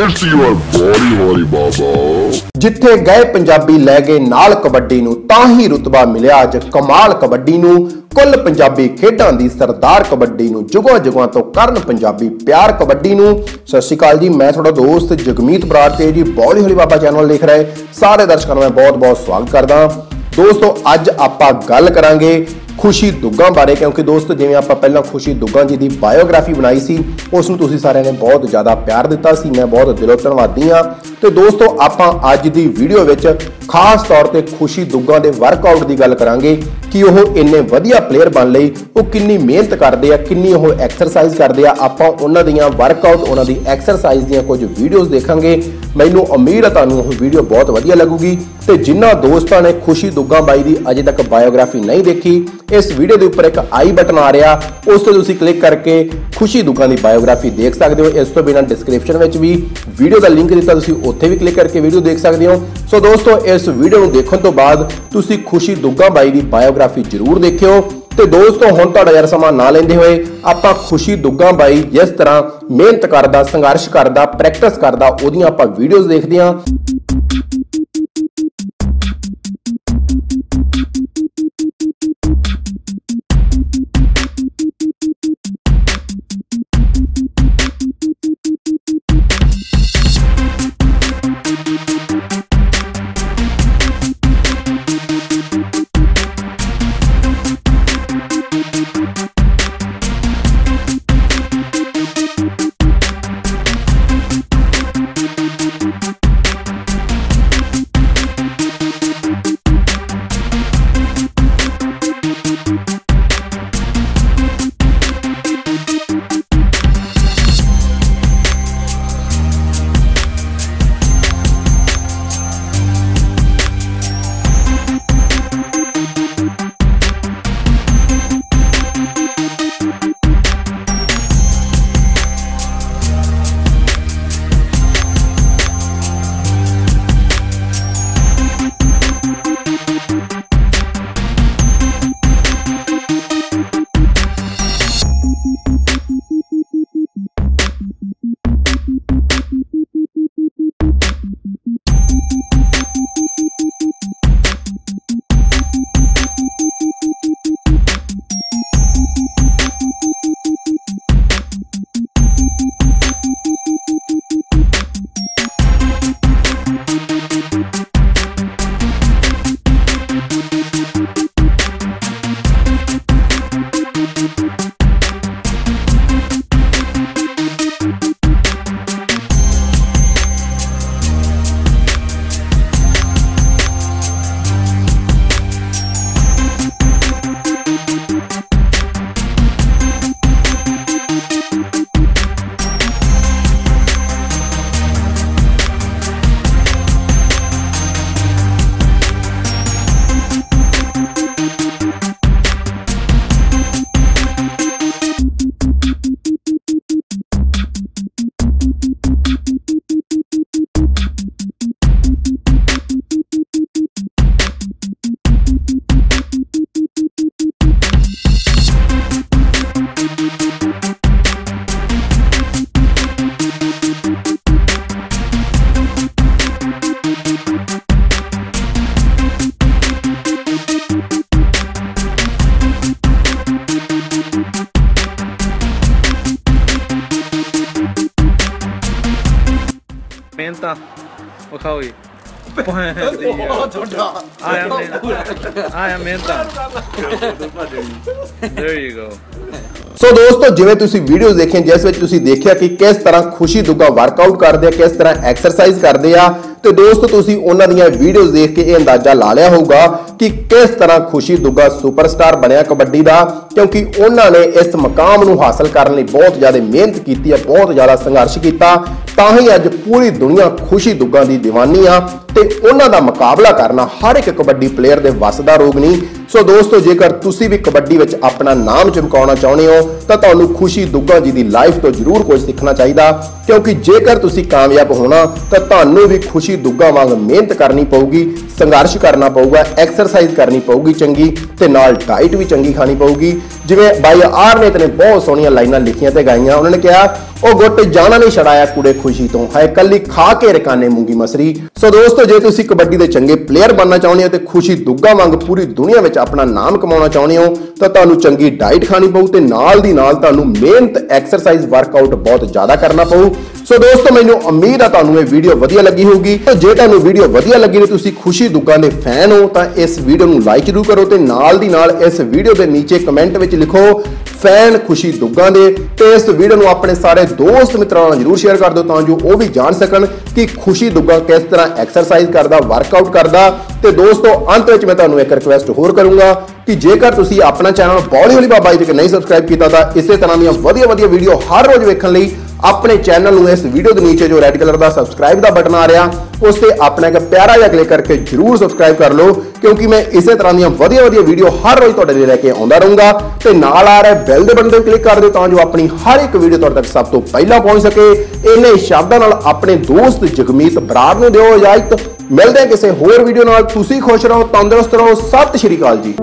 It's your body, holy baba. ਜਿੱਥੇ ਗਏ ਪੰਜਾਬੀ ਲੈ ਗਏ ਨਾਲ ਕਬੱਡੀ ਨੂੰ ਤਾਂ ਹੀ ਰੁਤਬਾ ਮਿਲਿਆ ਅੱਜ ਕਮਾਲ ਕਬੱਡੀ ਨੂੰ। ਕੁੱਲ ਪੰਜਾਬੀ ਖੇਡਾਂ ਦੀ ਸਰਦਾਰ ਕਬੱਡੀ ਨੂੰ ਜੁਗਾਂ ਜੁਗਾਂ ਤੋਂ ਕਰਨ ਪੰਜਾਬੀ ਪਿਆਰ ਕਬੱਡੀ ਨੂੰ। ਸਤਿ ਸ਼੍ਰੀ ਅਕਾਲ ਜੀ ਮੈਂ ਤੁਹਾਡਾ ਦੋਸਤ ਜਗਮੀਤ ਬਰਾੜ ਤੇ ਜੀ ਬੌਲੀ ਹੋਲੀ ਬਾਬਾ ਚੈਨਲ ਦੇਖ ਰਹੇ। ਸਾਰੇ ਦਰਸ਼ਕਾਂ ਨੂੰ ਮੈਂ ਬਹੁਤ-ਬਹੁਤ ਸਵਾਗਤ ਕਰਦਾ। ਦੋਸਤੋ ਅੱਜ ਆਪਾਂ ਗੱਲ ਕਰਾਂਗੇ ਖੁਸ਼ੀ ਦੁੱਗਾ ਬਾਰੇ, ਕਿਉਂਕਿ ਦੋਸਤੋ, ਜਿਵੇਂ ਆਪਾਂ ਪਹਿਲਾਂ ਖੁਸ਼ੀ ਦੁੱਗਾ ਜੀ ਦੀ ਬਾਇਓਗ੍ਰਾਫੀ ਬਣਾਈ ਸੀ, ਉਸ ਨੂੰ ਤੁਸੀਂ ਸਾਰਿਆਂ ਨੇ ਬਹੁਤ ਜ਼ਿਆਦਾ ਪਿਆਰ ਦਿੱਤਾ ਸੀ, ਮੈਂ ਬਹੁਤ ਦਿਲੋਂ ਧੰਨਵਾਦੀ ਹਾਂ। ਤੇ ਦੋਸਤੋ, ਆਪਾਂ ਅੱਜ ਦੀ ਵੀਡੀਓ ਵਿੱਚ ਖਾਸ ਤੌਰ ਤੇ ਖੁਸ਼ੀ ਦੁੱਗਾ ਦੇ ਵਰਕਆਊਟ ਦੀ ਗੱਲ ਕਰਾਂਗੇ, ਕਿ ਉਹ ਇੰਨੇ ਵਧੀਆ ਪਲੇਅਰ ਬਣ ਲਈ, ਉਹ ਕਿੰਨੀ ਮਿਹਨਤ ਕਰਦੇ ਆ, ਕਿੰਨੀ ਉਹ ਐਕਸਰਸਾਈਜ਼ ਕਰਦੇ ਆ। ਆਪਾਂ ਉਹਨਾਂ ਦੀਆਂ ਵਰਕਆਊਟ ਉਹਨਾਂ ਦੀ ਐਕਸਰਸਾਈਜ਼ ਦੀਆਂ ਕੁਝ ਵੀਡੀਓਜ਼ ਦੇਖਾਂਗੇ। ਮੈਨੂੰ ਉਮੀਦ ਹੈ ਤੁਹਾਨੂੰ ਉਹ ਵੀਡੀਓ ਬਹੁਤ ਵਧੀਆ ਲੱਗੂਗੀ। ਤੇ ਜਿਨ੍ਹਾਂ ਦੋਸਤਾਂ ਨੇ ਖੁਸ਼ੀ ਦੁੱਗਾ ਬਾਈ ਦੀ ਅਜੇ ਤੱਕ ਬਾਇਓਗ੍ਰਾਫੀ ਨਹੀਂ ਦੇਖੀ ਇਸ ਵੀਡੀਓ ਦੇ ਉੱਪਰ ਇੱਕ ਆਈ ਬਟਨ ਆ ਰਿਹਾ। ਉਸ ਤੇ ਤੁਸੀਂ ਕਲਿੱਕ ਕਰਕੇ ਖੁਸ਼ੀ ਦੁੱਗਾ ਦੀ ਬਾਇਓਗ੍ਰਾਫੀ ਦੇਖ ਸਕਦੇ ਹੋ। ਇਸ ਤੋਂ ਬਿਨਾਂ ਡਿਸਕ੍ਰਿਪਸ਼ਨ ਵਿੱਚ ਵੀ ਵੀਡੀਓ ਦਾ ਲਿੰਕ ਦਿੱਤਾ ਤੁਸੀਂ ਉੱਥੇ ਵੀ ਕਲਿੱਕ ਕਰਕੇ ਵੀਡੀਓ ਦੇਖ ਸਕਦੇ ਹੋ। ਸੋ ਦੋਸਤੋ, ਇਸ ਵੀਡੀਓ ਨੂੰ ਦੇਖਣ ਤੋਂ ਬਾਅਦ ਤੁਸੀਂ ਖੁਸ਼ੀ ਦੁੱਗਾ ਬਾਈ ਦੀ ਬਾਇਓਗ੍ਰਾਫੀ ਜ਼ਰੂਰ ਦੇਖਿਓ। ਤੇ ਦੋਸਤੋ, ਹੁਣ ਤੁਹਾਡਾ ਯਾਰ ਸਮਾਂ ਨਾ ਲੈਂਦੇ ਹੋਏ ਆਪਾਂ ਖੁਸ਼ੀ ਦੁੱਗਾ ਬਾਈ ਜਿਸ ਤਰ੍ਹਾਂ ਮਿਹਨਤ ਕਰਦਾ, ਸੰਘਰਸ਼ ਕਰਦਾ ਪ੍ਰੈਕਟਿਸ ਕਰਦਾ, ਉਹਦੀਆਂ ਆਪਾਂ ਵੀਡੀਓਜ਼ ਦੇਖਦੇ ਹਾਂ। ਮਿਹਨਤਾਂ। ਵਿਖਾਓ ਜੀ। ਬਹੁਤ ਛੋਟਾ ਆਇਆ ਮਿਹਨਤ। ਆਇਆ ਮਿਹਨਤਾਂ। There you go ਸੋ ਦੋਸਤੋ ਜਿਵੇਂ ਤੁਸੀਂ ਵੀਡੀਓਜ਼ ਦੇਖੀਆਂ ਜਿਸ ਵਿੱਚ ਤੁਸੀਂ ਦੇਖਿਆ ਕਿ ਕਿਸ ਤਰ੍ਹਾਂ ਖੁਸ਼ੀ ਦੁੱਗਾ ਵਰਕਆਊਟ ਕਰਦੇ ਆ ਕਿਸ ਤਰ੍ਹਾਂ ਐਕਸਰਸਾਈਜ਼ ਕਰਦੇ ਆ ਤੇ ਦੋਸਤੋ, ਤੁਸੀਂ ਉਹਨਾਂ ਦੀਆਂ ਵੀਡੀਓਜ਼ ਦੇਖ ਕੇ ਇਹ ਅੰਦਾਜ਼ਾ ਲਾ ਲਿਆ ਹੋਊਗਾ ਕਿ ਕਿਸ ਤਰ੍ਹਾਂ ਖੁਸ਼ੀ ਦੁੱਗਾ ਸੁਪਰਸਟਾਰ ਬਣਿਆ ਕਬੱਡੀ ਦਾ, ਕਿਉਂਕਿ ਉਹਨਾਂ ਨੇ ਇਸ ਮਕਾਮ ਨੂੰ ਹਾਸਲ ਕਰਨ ਲਈ ਬਹੁਤ ਜ਼ਿਆਦਾ ਮਿਹਨਤ ਕੀਤੀ ਹੈ ਬਹੁਤ ਜ਼ਿਆਦਾ ਸੰਘਰਸ਼ ਕੀਤਾ। ਤਾਂ ਹੀ ਅੱਜ ਪੂਰੀ ਦੁਨੀਆ ਖੁਸ਼ੀ ਦੁੱਗਾ ਦੀ دیਵਾਨੀ ਆ। ਤੇ ਉਹਨਾਂ ਦਾ ਮੁਕਾਬਲਾ ਕਰਨਾ ਹਰ ਇੱਕ ਕਬੱਡੀ ਪਲੇਅਰ ਦੇ ਵੱਸ ਦਾ ਰੋਗ ਨਹੀਂ। ਸੋ ਦੋਸਤੋ, ਜੇਕਰ ਤੁਸੀਂ ਵੀ ਕਬੱਡੀ ਵਿੱਚ ਆਪਣਾ ਨਾਮ ਚਮਕਾਉਣਾ ਚਾਹੁੰਦੇ ਹੋ, ਤਾਂ ਤੁਹਾਨੂੰ ਖੁਸ਼ੀ ਦੁੱਗਾ ਜੀ ਦੀ ਲਾਈਫ ਤੋਂ ਜ਼ਰੂਰ ਕੁਝ ਸਿੱਖਣਾ ਚਾਹੀਦਾ। ਕਿਉਂਕਿ ਜੇਕਰ ਤੁਸੀਂ ਕਾਮਯਾਬ ਹੋਣਾ, ਤਾਂ ਤੁਹਾਨੂੰ ਵੀ ਖੁਸ਼ੀ ਦੁੱਗਾ ਵਾਂਗ ਮਿਹਨਤ ਕਰਨੀ ਪਊਗੀ, ਸੰਘਰਸ਼ ਕਰਨਾ ਪਊਗਾ ਐਕਸਰਸਾਈਜ਼ ਕਰਨੀ ਪਊਗੀ ਚੰਗੀ, ਤੇ ਨਾਲ ਡਾਈਟ ਵੀ ਚੰਗੀ ਖਾਣੀ ਪਊਗੀ। ਜਿਵੇਂ ਬਾਈ ਆਰ ਨੇ ਤੇ ਬਹੁਤ ਸੋਹਣੀਆਂ ਲਾਈਨਾਂ ਲਿਖੀਆਂ ਤੇ ਗਾਈਆਂ। ਉਹਨਾਂ ਨੇ ਕਿਹਾ ਉਹ ਗੁੱਟ ਜਾਣਾ ਨਹੀਂ ਛੜਾਇਆ ਕੁੜੇ ਖੁਸ਼ੀ ਤੋਂ। ਹੈ ਕੱਲੀ ਖਾ ਕੇ ਰਕਾਨੇ ਮੂੰਗੀ ਮਸਰੀ। ਸੋ ਦੋਸਤੋ, ਜੇ ਤੁਸੀਂ ਕਬੱਡੀ ਦੇ ਚੰਗੇ ਪਲੇਅਰ ਬਣਨਾ ਚਾਹੁੰਦੇ ਹੋ ਤੇ ਖੁਸ਼ੀ ਦੁੱਗਾ ਵਾਂਗ ਪੂਰੀ ਦੁਨੀਆ ਵਿੱਚ ਆਪਣਾ ਨਾਮ ਕਮਾਉਣਾ ਚਾਹੁੰਦੇ ਹੋ, ਤਾਂ ਤੁਹਾਨੂੰ ਚੰਗੀ ਡਾਈਟ ਖਾਣੀ ਪਊ ਤੇ ਨਾਲ ਦੀ ਨਾਲ ਤੁਹਾਨੂੰ ਮਿਹਨਤ ਐਕਸਰਸਾਈਜ਼ ਵਰਕਆਊਟ ਬਹੁਤ ਜ਼ਿਆਦਾ ਕਰਨਾ ਪਊ। ਸੋ ਦੋਸਤੋ, ਮੈਨੂੰ ਉਮੀਦ ਆ ਤੁਹਾਨੂੰ ਇਹ ਵੀਡੀਓ ਵਧੀਆ ਲੱਗੀ ਹੋਊਗੀ। ਤੇ ਜੇ ਤੁਹਾਨੂੰ ਵੀਡੀਓ ਵਧੀਆ ਲੱਗੀ ਨੇ, ਤੁਸੀਂ ਖੁਸ਼ੀ ਦੁੱਗਾ ਦੇ ਫੈਨ ਹੋ, ਤਾਂ ਇਸ ਵੀਡੀਓ ਨੂੰ ਲਾਈਕ ਜ਼ਰੂਰ ਕਰੋ ਤੇ ਨਾਲ ਦੀ ਨਾਲ ਇਸ ਵੀਡੀਓ ਦੇ ਨੀਚੇ ਕਮੈਂਟ ਵਿੱਚ ਲਿਖੋ ਫੈਨ ਖੁਸ਼ੀ ਦੁੱਗਾ ਦੇ। ਤੇ ਇਸ ਵੀਡੀਓ ਨੂੰ ਆਪਣੇ ਸਾਰੇ ਦੋਸਤ ਮਿੱਤਰਾਂ ਨਾਲ ਜਰੂਰ ਸ਼ੇਅਰ ਕਰ ਦਿਓ ਤਾਂ ਜੋ ਉਹ ਵੀ ਜਾਣ ਸਕਣ ਕਿ ਖੁਸ਼ੀ ਦੁੱਗਾ ਕਿਸ ਤਰ੍ਹਾਂ ਐਕਸਰਸਾਈਜ਼ ਕਰਦਾ ਵਰਕਆਊਟ ਕਰਦਾ। ਤੇ ਦੋਸਤੋ, ਅੰਤ ਵਿੱਚ ਮੈਂ ਤੁਹਾਨੂੰ ਇੱਕ ਰਿਕਵੈਸਟ ਹੋਰ ਕਰੂੰਗਾ ਕਿ ਜੇਕਰ ਤੁਸੀਂ ਆਪਣਾ ਚੈਨਲ ਬੌਲੀ ਹੌਲੀ ਬਾਬਾ ਜੀ ਤੇ ਨਹੀਂ ਸਬਸਕ੍ਰਾਈਬ ਕੀਤਾ, ਤਾਂ ਇਸੇ ਤਰ੍ਹਾਂ ਦੀਆਂ ਵਧੀਆ ਵਧੀਆ ਵੀਡੀਓ ਹਰ ਰੋਜ਼ ਵੇਖਣ ਲਈ ਆਪਣੇ ਚੈਨਲ ਨੂੰ ਇਸ ਵੀਡੀਓ ਦੇ ਨੀਚੇ ਜੋ ਰੈੱਡ ਕਲਰ ਦਾ ਸਬਸਕ੍ਰਾਈਬ ਦਾ ਬਟਨ ਆ ਰਿਹਾ, ਉਸ ਤੇ ਆਪਣਾ ਇੱਕ ਪਿਆਰਾ ਜਿਹਾ ਕਲਿੱਕ ਕਰਕੇ ਜਰੂਰ ਸਬਸਕ੍ਰਾਈਬ ਕਰ ਲਓ, ਕਿਉਂਕਿ ਮੈਂ ਇਸੇ ਤਰ੍ਹਾਂ ਦੀਆਂ ਵਧੀਆ ਵਧੀਆ ਵੀਡੀਓ ਹਰ ਰੋਜ਼ ਤੁਹਾਡੇ ਲਈ ਲੈ ਕੇ ਆਉਂਦਾ ਰਹੂੰਗਾ। ਤੇ ਨਾਲ ਆ ਰਿਹਾ ਬੈਲ ਦੇ ਬਟਨ ਤੇ ਕਲਿੱਕ ਕਰ ਦਿਓ ਤਾਂ ਜੋ ਆਪਣੀ ਹਰ ਇੱਕ ਵੀਡੀਓ ਤੁਹਾਡੇ ਤੱਕ ਸਭ ਤੋਂ ਪਹਿਲਾਂ ਪਹੁੰਚ ਸਕੇ। ਇਹਨੇ ਸ਼ਬਦਾਂ ਨਾਲ ਆਪਣੇ ਦੋਸਤ ਜਗਮੀਤ ਬਰਾੜ ਨੂੰ ਦਿਓ ਇਜਾਜ਼ਤ। ਮਿਲਦੇ ਹਾਂ ਕਿਸੇ ਹੋਰ ਵੀਡੀਓ ਨਾਲ। ਤੁਸੀਂ ਖੁਸ਼ ਰਹੋ, ਤੰਦਰੁਸਤ ਰਹੋ। ਸਤਿ ਸ਼੍ਰੀ ਅਕਾਲ ਜੀ।